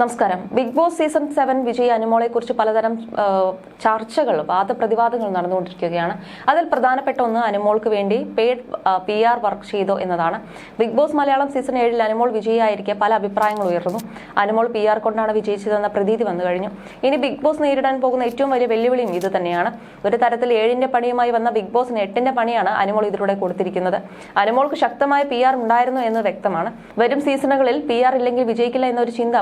നമസ്കാരം. Bigg Boss season seven Vijay അനുമോളെ കുറിച്ച് പലതരം ചർച്ചകൾ വാദപ്രതിവാദങ്ങൾ നടന്നുകൊണ്ടിരിക്കുകയാണ്. അതിൽ പ്രധാനപ്പെട്ട ഒന്ന് അനുമോൾക്ക് വേണ്ടി പെയ്ഡ് പി ആർ വർക്ക് ചെയ്തോ എന്നതാണ്. ബിഗ് ബോസ് മലയാളം സീസൺ ഏഴിൽ അനുമോൾ വിജയിയായിരിക്കെ പല അഭിപ്രായങ്ങൾ ഉയർന്നു. അനുമോൾ പി ആർ കൊണ്ടാണ് വിജയിച്ചതെന്ന പ്രതീതി വന്നു കഴിഞ്ഞു. ഇനി ബിഗ് ബോസ് നേരിടാൻ പോകുന്ന ഏറ്റവും വലിയ വെല്ലുവിളിയും ഇത് തന്നെയാണ്. ഒരു തരത്തിൽ ഏഴിന്റെ പണിയുമായി വന്ന ബിഗ് ബോസിന് എട്ടിന്റെ പണിയാണ് അനുമോൾ ഇതിലൂടെ കൊടുത്തിരിക്കുന്നത്. അനുമോൾക്ക് ശക്തമായ പി ആർ ഉണ്ടായിരുന്നു എന്ന് വ്യക്തമാണ്. വരും സീസണുകളിൽ പി ആർ ഇല്ലെങ്കിൽ വിജയിക്കില്ല എന്നൊരു ചിന്ത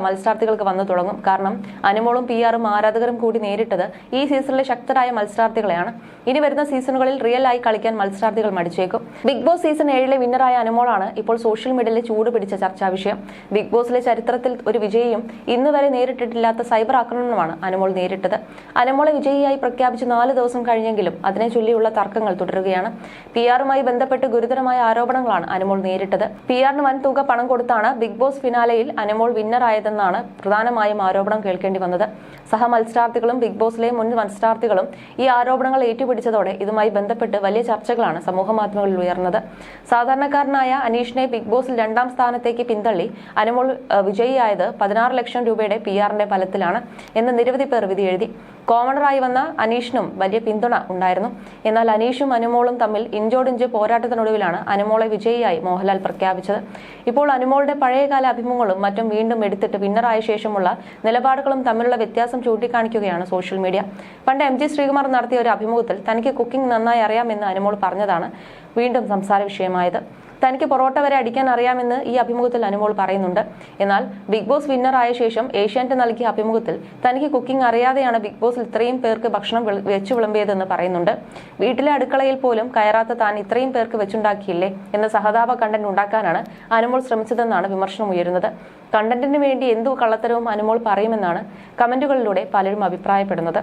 മത്സരാർത്ഥികൾക്ക് വന്നു തുടങ്ങും. കാരണം അനുമോളും പി ആറും ആരാധകരും കൂടി നേരിട്ടത് ഈ സീസണിലെ ശക്തരായ മത്സരാർത്ഥികളെയാണ്. ഇനി വരുന്ന സീസണുകളിൽ റിയൽ ആയി കളിക്കാൻ മത്സരാർത്ഥികൾ മടിച്ചേക്കും. ബിഗ് ബോസ് സീസൺ ഏഴിലെ വിന്നറായ അനുമോളാണ് ഇപ്പോൾ സോഷ്യൽ മീഡിയയിൽ ചൂട് പിടിച്ച ചർച്ചാ വിഷയം. ബിഗ് ബോസിലെ ചരിത്രത്തിൽ ഒരു വിജയിയും ഇന്ന് വരെ നേരിട്ടിട്ടില്ലാത്ത സൈബർ ആക്രമണമാണ് അനുമോൾ നേരിട്ടത്. അനുമോളെ വിജയിയായി പ്രഖ്യാപിച്ച് നാല് ദിവസം കഴിഞ്ഞെങ്കിലും അതിനെ ചൊല്ലിയുള്ള തർക്കങ്ങൾ തുടരുകയാണ്. പി ആറുമായി ബന്ധപ്പെട്ട് ഗുരുതരമായ ആരോപണങ്ങളാണ് അനുമോൾ നേരിട്ടത്. പി ആറിന് വൻ തുക പണം കൊടുത്താണ് ബിഗ് ബോസ് ഫിനാലയിൽ അനുമോൾ വിന്നറായതെന്നാണ് പ്രധാനമായും ആരോപണം കേൾക്കേണ്ടി വന്നത്. സഹമത്സരാർത്ഥികളും ബിഗ് ബോസിലെ മുൻ മത്സരാർത്ഥികളും ഈ ആരോപണങ്ങൾ ഏറ്റുപിടിച്ചതോടെ ഇതുമായി ബന്ധപ്പെട്ട് വലിയ ചർച്ചകളാണ് സമൂഹ മാധ്യമങ്ങളിൽ ഉയർന്നത്. സാധാരണക്കാരനായ അനീഷിനെ ബിഗ് ബോസിൽ രണ്ടാം സ്ഥാനത്തേക്ക് പിന്തള്ളി അനുമോൾ വിജയിയായത് പതിനാറ് ലക്ഷം രൂപയുടെ പി ആറിന്റെ ഫലത്തിലാണ് എന്ന് നിരവധി പേർ വിധി എഴുതി കോമണറായി വന്ന അനീഷിനും വലിയ പിന്തുണ ഉണ്ടായിരുന്നു. എന്നാൽ അനീഷും അനുമോളും തമ്മിൽ ഇഞ്ചോടിഞ്ച് പോരാട്ടത്തിനൊടുവിലാണ് അനുമോളെ വിജയിയായി മോഹൻലാൽ പ്രഖ്യാപിച്ചത്. ഇപ്പോൾ അനുമോളുടെ പഴയകാല അഭിമുഖങ്ങളും മറ്റും വീണ്ടും എടുത്തിട്ട് വിന്നറായ ശേഷമുള്ള നിലപാടുകളും തമ്മിലുള്ള വ്യത്യാസം ചൂണ്ടിക്കാണിക്കുകയാണ് സോഷ്യൽ മീഡിയ. പണ്ട് എം ജി ശ്രീകുമാർ നടത്തിയ ഒരു അഭിമുഖത്തിൽ തനിക്ക് കുക്കിംഗ് നന്നായി അറിയാമെന്ന് അനുമോൾ പറഞ്ഞതാണ് വീണ്ടും സംസാര വിഷയമായത്. തനിക്ക് പൊറോട്ട വരെ അടിക്കാൻ അറിയാമെന്ന് ഈ അഭിമുഖത്തിൽ അനുമോൾ പറയുന്നുണ്ട്. എന്നാൽ ബിഗ് ബോസ് വിന്നർ ആയ ശേഷം ഏഷ്യാനെറ്റ് നൽകിയ അഭിമുഖത്തിൽ തനിക്ക് കുക്കിംഗ് അറിയാതെയാണ് ബിഗ് ബോസിൽ ഇത്രയും പേർക്ക് ഭക്ഷണം വെച്ചു വിളമ്പിയതെന്ന് പറയുന്നുണ്ട്. വീട്ടിലെ അടുക്കളയിൽ പോലും കയറാത്ത താൻ ഇത്രയും പേർക്ക് വെച്ചുണ്ടാക്കിയില്ലേ എന്ന സഹതാപ കണ്ടന്റ് ഉണ്ടാക്കാനാണ് അനുമോൾ ശ്രമിച്ചതെന്നാണ് വിമർശനം ഉയരുന്നത്. കണ്ടന്റിന് വേണ്ടി എന്തു കള്ളത്തരവും അനുമോൾ പറയുമെന്നാണ് കമന്റുകളിലൂടെ പലരും അഭിപ്രായപ്പെടുന്നത്.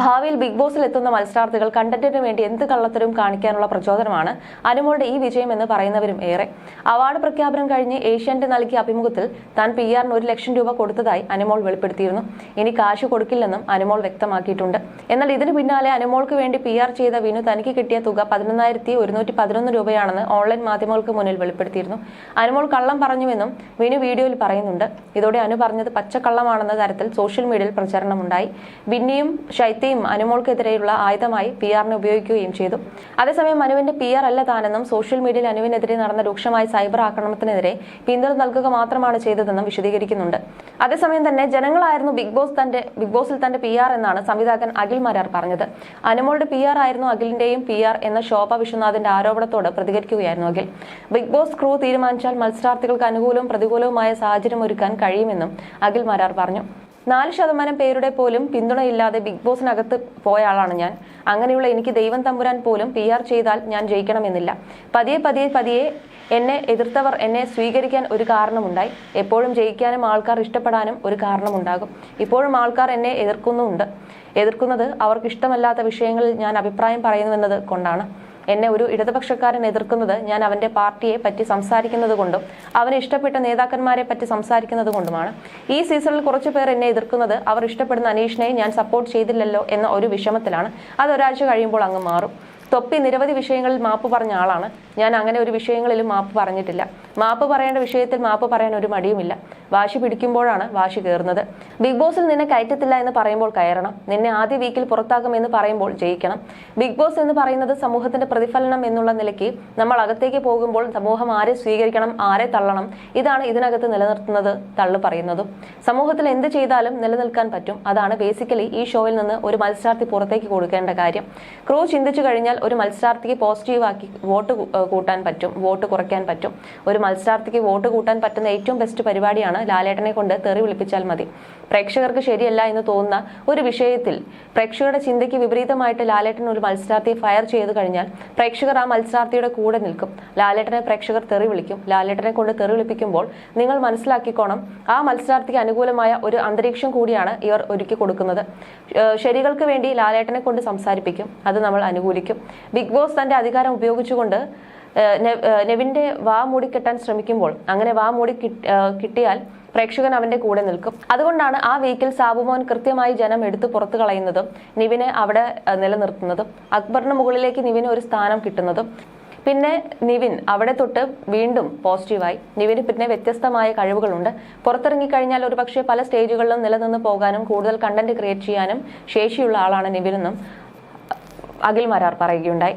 ഭാവിയിൽ ബിഗ് ബോസിൽ എത്തുന്ന മത്സരാർത്ഥികൾ കണ്ടന്റിന് വേണ്ടി എന്ത് കള്ളത്തരവും കാണിക്കാനുള്ള പ്രചോദനമാണ് അനുമോളുടെ ഈ വിജയം എന്ന് പറയുന്നവരും ഏറെ. അവാർഡ് പ്രഖ്യാപനം കഴിഞ്ഞ് ഏഷ്യാനെറ്റ് നൽകിയ അഭിമുഖത്തിൽ താൻ പി ആറിന് ഒരു ലക്ഷം രൂപ കൊടുത്തതായി അനുമോൾ വെളിപ്പെടുത്തിയിരുന്നു. ഇനി കാശ് കൊടുക്കില്ലെന്നും അനുമോൾ വ്യക്തമാക്കിയിട്ടുണ്ട്. എന്നാൽ ഇതിനു പിന്നാലെ അനുമോൾക്ക് വേണ്ടി പി ആർ ചെയ്ത വിനു തനിക്ക് കിട്ടിയ തുക പതിനൊന്നായിരത്തി ഒരുന്നൂറ്റി പതിനൊന്ന് രൂപയാണെന്ന് ഓൺലൈൻ മാധ്യമങ്ങൾക്ക് മുന്നിൽ വെളിപ്പെടുത്തിയിരുന്നു. അനുമോൾ കള്ളം പറഞ്ഞുവെന്നും വിനു വീഡിയോയിൽ പറയുന്നുണ്ട്. ഇതോടെ അനു പറഞ്ഞത് പച്ചക്കള്ളമാണെന്ന തരത്തിൽ സോഷ്യൽ മീഡിയയിൽ പ്രചരണമുണ്ടായി. ബിന്നിയും ശൈത്യയും അനുമോൾക്കെതിരെയുള്ള ആയുധമായി പി ആറിനെ ഉപയോഗിക്കുകയും ചെയ്തു. അതേസമയം അനുവിന്റെ പി ആർ അല്ല താനെന്നും സോഷ്യൽ മീഡിയയിൽ അനുവിനെതിരെ നടന്ന രൂക്ഷമായ സൈബർ ആക്രമണത്തിനെതിരെ പിന്തുണ നൽകുക മാത്രമാണ് ചെയ്തതെന്നും വിശദീകരിക്കുന്നുണ്ട്. അതേസമയം തന്നെ ജനങ്ങളായിരുന്നു ബിഗ് ബോസ് തന്റെ ബിഗ് ബോസിൽ തന്റെ പി ആർ എന്നാണ് സംവിധായകൻ അഖിൽ മരാർ പറഞ്ഞത്. അനുമോളുടെ പി ആർ ആയിരുന്നു അഖിലിന്റെയും പി ആർ എന്ന ശോഭ വിശ്വനാഥിന്റെ ആരോപണത്തോട് പ്രതികരിക്കുകയായിരുന്നു അഖിൽ. ബിഗ് ബോസ് ക്രൂ തീരുമാനിച്ചാൽ മത്സരാർത്ഥികൾക്ക് അനുകൂലവും പ്രതികൂലവുമായ സാഹചര്യം ഒരുക്കാൻ കഴിയുമെന്നും അഖിൽ മരാർ പറഞ്ഞു. നാല് ശതമാനം പേരുടെ പോലും പിന്തുണയില്ലാതെ ബിഗ് ബോസിനകത്ത് പോയ ആളാണ് ഞാൻ. അങ്ങനെയുള്ള എനിക്ക് ദൈവം തമ്പുരാൻ പോലും പി ആർ ചെയ്താൽ ഞാൻ ജയിക്കണമെന്നില്ല. പതിയെ പതിയെ പതിയെ എന്നെ എതിർത്തവർ എന്നെ സ്വീകരിക്കാൻ ഒരു കാരണമുണ്ടായി. എപ്പോഴും ജയിക്കാനും ആൾക്കാർ ഇഷ്ടപ്പെടാനും ഒരു കാരണമുണ്ടാകും. ഇപ്പോഴും ആൾക്കാർ എന്നെ എതിർക്കുന്നുമുണ്ട്. എതിർക്കുന്നത് അവർക്ക് ഇഷ്ടമല്ലാത്ത വിഷയങ്ങളിൽ ഞാൻ അഭിപ്രായം പറയുന്നുവെന്നത് കൊണ്ടാണ്. എന്നെ ഒരു ഇടതുപക്ഷക്കാരൻ എതിർക്കുന്നത് ഞാൻ അവന്റെ പാർട്ടിയെ പറ്റി സംസാരിക്കുന്നത് കൊണ്ടും അവന് ഇഷ്ടപ്പെട്ട നേതാക്കന്മാരെ പറ്റി സംസാരിക്കുന്നത് കൊണ്ടുമാണ്. ഈ സീസണിൽ കുറച്ചു പേർ എന്നെ എതിർക്കുന്നത് അവർ ഇഷ്ടപ്പെടുന്ന അനീഷിനെ ഞാൻ സപ്പോർട്ട് ചെയ്തില്ലല്ലോ എന്ന ഒരു വിഷമത്തിലാണ്. അത് ഒരാഴ്ച കഴിയുമ്പോൾ അങ്ങ് മാറും. തൊപ്പി നിരവധി വിഷയങ്ങളിൽ മാപ്പ് പറഞ്ഞ ആളാണ്. ഞാൻ അങ്ങനെ ഒരു വിഷയങ്ങളിലും മാപ്പ് പറഞ്ഞിട്ടില്ല. മാപ്പ് പറയേണ്ട വിഷയത്തിൽ മാപ്പ് പറയാൻ ഒരു മടിയുമില്ല. വാശി പിടിക്കുമ്പോഴാണ് വാശി കയറുന്നത്. ബിഗ് ബോസിൽ നിന്നെ കയറ്റത്തില്ല എന്ന് പറയുമ്പോൾ കയറണം. നിന്നെ ആദ്യ വീക്കിൽ പുറത്താകും എന്ന് പറയുമ്പോൾ ജയിക്കണം. ബിഗ് ബോസ് എന്ന് പറയുന്നത് സമൂഹത്തിന്റെ പ്രതിഫലനം എന്നുള്ള നിലയ്ക്ക് നമ്മൾ അകത്തേക്ക് പോകുമ്പോൾ സമൂഹം ആരെ സ്വീകരിക്കണം ആരെ തള്ളണം ഇതാണ് ഇതിനകത്ത് നിലനിർത്തുന്നത് തള്ളു പറയുന്നതും. സമൂഹത്തിൽ എന്ത് ചെയ്താലും നിലനിൽക്കാൻ പറ്റും. അതാണ് ബേസിക്കലി ഈ ഷോയിൽ നിന്ന് ഒരു മത്സരാർത്ഥി പുറത്തേക്ക് കൊടുക്കേണ്ട കാര്യം. ക്രൂ ചിന്തിച്ചു കഴിഞ്ഞാൽ ഒരു മത്സരാർത്ഥിക്ക് പോസിറ്റീവ് ആക്കി വോട്ട് കൂട്ടാൻ പറ്റും വോട്ട് കുറയ്ക്കാൻ പറ്റും. ഒരു മത്സരാർത്ഥിക്ക് വോട്ട് കൂട്ടാൻ പറ്റുന്ന ഏറ്റവും ബെസ്റ്റ് പരിപാടിയാണ് ലാലേട്ടനെ കൊണ്ട് തെറി വിളിപ്പിച്ചാൽ മതി. പ്രേക്ഷകർക്ക് ശരിയല്ല എന്ന് തോന്നുന്ന ഒരു വിഷയത്തിൽ പ്രേക്ഷകരുടെ ചിന്തയ്ക്ക് വിപരീതമായിട്ട് ലാലേട്ടൻ ഒരു മത്സരാർത്ഥിയെ ഫയർ ചെയ്തു കഴിഞ്ഞാൽ പ്രേക്ഷകർ ആ മത്സരാർത്ഥിയുടെ കൂടെ നിൽക്കും. ലാലേട്ടനെ പ്രേക്ഷകർ തെറി വിളിക്കും. ലാലേട്ടനെ കൊണ്ട് തെറി വിളിപ്പിക്കുമ്പോൾ നിങ്ങൾ മനസ്സിലാക്കിക്കോണം ആ മത്സരാർത്ഥിക്ക് അനുകൂലമായ ഒരു അന്തരീക്ഷം കൂടിയാണ് ഇവർ ഒരുക്കി കൊടുക്കുന്നത്. ശരികൾക്ക് വേണ്ടി ലാലേട്ടനെ കൊണ്ട് സംസാരിപ്പിക്കും. അത് നമ്മൾ അനുകൂലിക്കും. ബിഗ് ബോസ് തന്റെ അധികാരം ഉപയോഗിച്ചുകൊണ്ട് നെവിന്റെ വാ മൂടി കെട്ടാൻ ശ്രമിക്കുമ്പോൾ അങ്ങനെ വാ മൂടി കിട്ടിയാൽ പ്രേക്ഷകൻ അവന്റെ കൂടെ നിൽക്കും. അതുകൊണ്ടാണ് ആ വീക്കിൽ സാബുമോൻ കൃത്യമായി ജനം എടുത്തു പുറത്തു കളയുന്നതും നിവിനെ അവിടെ നിലനിർത്തുന്നതും അക്ബറിന് മുകളിലേക്ക് നിവിന് ഒരു സ്ഥാനം കിട്ടുന്നതും. പിന്നെ നിവിൻ അവിടെ തൊട്ട് വീണ്ടും പോസിറ്റീവായി. നിവിന് പിന്നെ വ്യത്യസ്തമായ കഴിവുകളുണ്ട്. പുറത്തിറങ്ങിക്കഴിഞ്ഞാൽ ഒരു പക്ഷേ പല സ്റ്റേജുകളിലും നിലനിന്ന് പോകാനും കൂടുതൽ കണ്ടന്റ് ക്രിയേറ്റ് ചെയ്യാനും ശേഷിയുള്ള ആളാണ് നിവിനെന്നും അഖിൽ മരാർ പറയുകയുണ്ടായി.